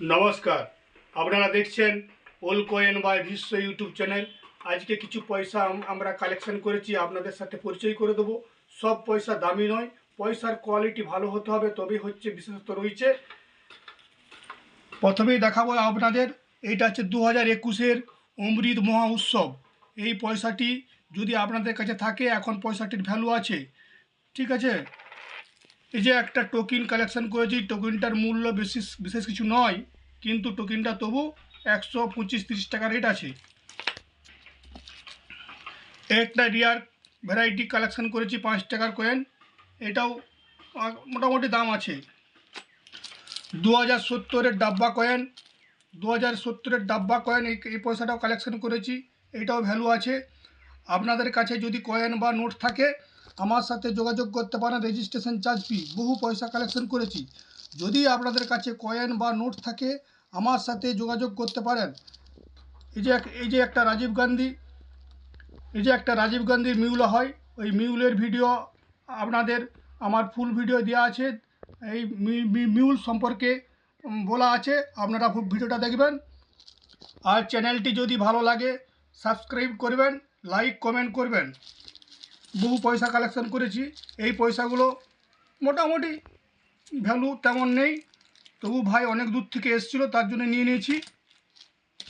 নমস্কার। আপনারা দেখছেন ওল কোয়েন বাই বিশ্ব ইউটিউব চ্যানেল আজকে কিছু পয়সা আমরা কালেকশন করেছি, আপনাদের সাথে পরিচয় করে দেবো। সব পয়সা দামি নয়, পয়সার কোয়ালিটি ভালো হতে হবে, তবেই হচ্ছে বিশেষত্ব রয়েছে। প্রথমেই দেখাবো আপনাদের এইটা হচ্ছে দু হাজার একুশের অমৃত মহা উৎসব। এই পয়সাটি যদি আপনাদের কাছে থাকে, এখন পয়সাটির ভ্যালু আছে। ঠিক আছে? এই যে একটা টোকেন কালেকশন করেছি টোকেনটার মূল্য বিশেষ বিশেষ কিছু নয়, কিন্তু টোকেনটা তবু একশো পঁচিশ, তিরিশ টাকা রেট আছে। একটা রিয়ার ভ্যারাইটি কালেকশন করেছি, পাঁচ টাকার কয়েন এটাও মোটামুটি দাম আছে। দু হাজার সত্তরের ডাব্বা কয়েন দু হাজার সত্তরের ডাব্বা কয়েন এই পয়সাটাও কালেকশন করেছি, এটাও ভ্যালু আছে। আপনাদের কাছে যদি কয়েন বা নোট থাকে আমার সাথে যোগাযোগ করতে পারেন রেজিস্ট্রেশন চার্জ ফি বহু পয়সা কালেকশন করেছি। যদি আপনাদের কাছে কয়েন বা নোট থাকে, আমার সাথে যোগাযোগ করতে পারেন। এই যে এই যে একটা রাজীব গান্ধী, এই যে একটা রাজীব গান্ধীর মিউল হয়, ওই মিউলের ভিডিও আপনাদের, আমার ফুল ভিডিও দেওয়া আছে। এই মিউল সম্পর্কে বলা আছে, আপনারা খুব ভিডিওটা দেখবেন। আর চ্যানেলটি যদি ভালো লাগে সাবস্ক্রাইব করবেন লাইক কমেন্ট করবেন। বহু পয়সা কালেকশন করেছি। এই পয়সাগুলো মোটামুটি ভ্যালু তেমন নেই। তবু ভাই অনেক দূর থেকে এসেছিল, তার জন্য নিয়ে নিয়েছি।